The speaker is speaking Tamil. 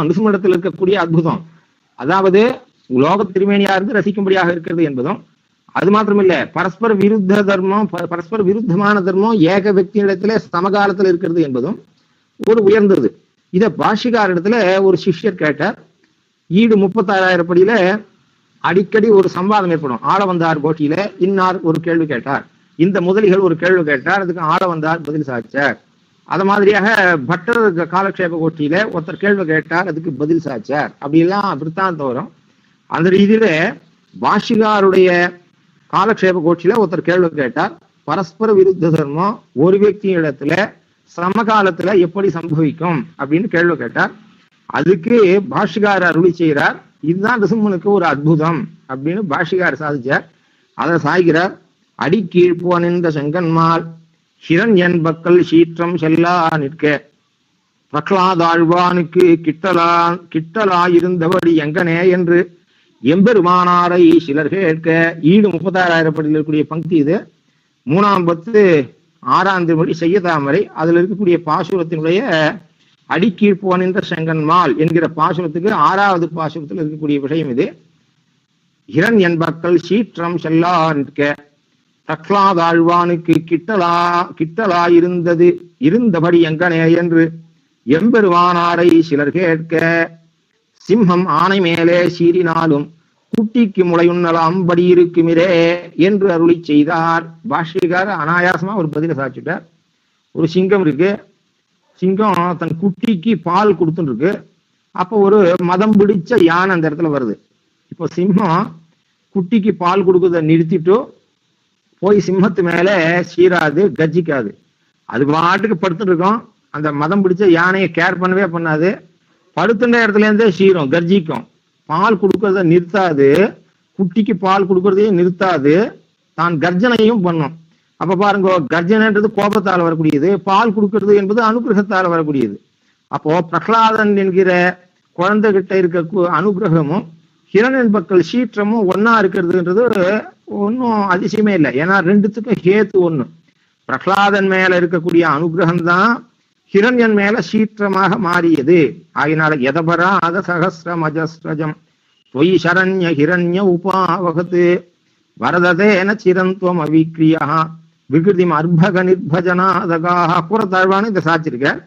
நிசுமடத்தில் இருக்கக்கூடிய அற்புதம். அதாவது உலோக திருமேனியா இருந்து ரசிக்கும்படியாக இருக்கிறது என்பதும் அது மாத்திரமில்ல பரஸ்பர விருத்த தர்மம் பரஸ்பர விருத்தமான தர்மம் ஏக இடத்துல சமகாலத்தில் இருக்கிறது என்பதும் ஒரு உயர்ந்தது. இதை பாஷிகாரிடத்துல ஒரு சிஷ்யர் கேட்டார். ஈடு முப்பத்தாறாயிரம் படியில அடிக்கடி ஒரு சம்வாதம் ஏற்படும். ஆள வந்தார் போட்டியில இன்னார் ஒரு கேள்வி கேட்டார். இந்த முதலிகள் ஒரு கேள்வி கேட்டார். அதுக்கு ஆள வந்தார் பதில் சாதிச்சார். அது மாதிரியாக பட்டர் காலக்ஷேப கோட்டியில ஒருத்தர் கேள்வி கேட்டார் அதுக்கு பதில் சாச்சார் அப்படிலாம் விற்த்தாந்தம் வரும் அந்த ரீதியில பாஷிகாருடைய காலக்ஷேப கோட்சியில ஒருத்தர் கேள்வி கேட்டார். பரஸ்பர விருத்த தர்மம் ஒரு வியக்தி இடத்துல சமகாலத்துல எப்படி சம்பவிக்கும் அப்படின்னு கேள்வி கேட்டார். அதுக்கு பாஷிகார் அருளி செய்கிறார். இதுதான் ரிசுமனுக்கு ஒரு அற்புதம் அப்படின்னு பாஷிகார் சாதிச்சார். அதை சாய்கிறார். அடிக்கீழ்போனின்ற செங்கன்மால் ஹிரண் என்பக்கள் சீற்றம் செல்லா நிற்க. பிரகலாதாழ்வானுக்கு கிட்டலா கிட்டலா இருந்தபடி எங்கனே என்று எம்பெருமானாரை சிலர் கேட்க ஈடு முப்பத்தாறாயிரம் படியில் இருக்கக்கூடிய பங்கு இது. மூணாம் பத்து ஆறாம் திருமடி செய்ய தாமரை அதுல இருக்கக்கூடிய பாசுரத்தினுடைய அடிக்கீழ்ப்போனின்ற செங்கன்மால் என்கிற பாசுரத்துக்கு ஆறாவது பாசுரத்தில் இருக்கக்கூடிய விஷயம் இது. இரண் என்பக்கள் சீற்றம் செல்லா நிற்க. பிரகலாதாழ்வானுக்கு கிட்டலா கிட்டலா இருந்தது இருந்தபடி எங்கனே என்று எம்பெருமானாரை சிலர் கேட்க சிம்ஹம் ஆனை மேலே சீறினாலும் குட்டிக்கு முளையுண்ணலாம் படி இருக்குமிரே என்று அருளி செய்தார். பாஷ்யக்கார அனாயாசமா ஒரு பதில சாச்சிட்டார் ஒரு சிங்கம் இருக்கு. சிங்கம் தன் குட்டிக்கு பால் கொடுத்துட்டு இருக்கு அப்போ ஒரு மதம் பிடிச்ச யானை அந்த இடத்துல வருது. இப்போ சிம்மம் குட்டிக்கு பால் கொடுக்கறத நிறுத்திட்டு போய் சிம்மத்து மேல சீராது கர்ஜிக்காது. அது பாட்டுக்கு படுத்துட்டு அந்த மதம் பிடிச்ச யானையை கேர் பண்ணவே பண்ணாது. படுத்துட்ட இடத்துல இருந்தே சீரும் கர்ஜிக்கும். பால் கொடுக்கறத நிறுத்தாது. குட்டிக்கு பால் கொடுக்கறதையும் நிறுத்தாது. தான் கர்ஜனையும் பண்ணும். அப்ப பாருங்க கர்ஜனைன்றது கோபத்தால் வரக்கூடியது பால் கொடுக்கறது என்பது அனுகிரகத்தால் வரக்கூடியது. அப்போ பிரகலாதன் என்கிற குழந்தைகிட்ட இருக்க கு- அனுகிரகமும் ஹிரண்யன் பக்கல் சீற்றமும் ஒன்னா இருக்கிறதுன்றது ஒன்றும் அதிசயமே இல்லை. ஏன்னா ரெண்டுத்துக்கும் ஹேத்து ஒண்ணு. பிரகலாதன் மேல இருக்கக்கூடிய அனுகிரகம் தான் ஹிரண்யன் மேல சீற்றமாக மாறியது. ஆகினால எதபராத சகசிரம் அஜஸ்ரஜம் தொய் சரண்ய ஹிரண்ய உபாவகத்து. வரததேன சிரந்துவம் அவிக்ரியா. விகிருதிம் அர்பக நிர்பஜனாதகாக கூறத்தாழ்வான்னு இந்த சாச்சிருக்கேன்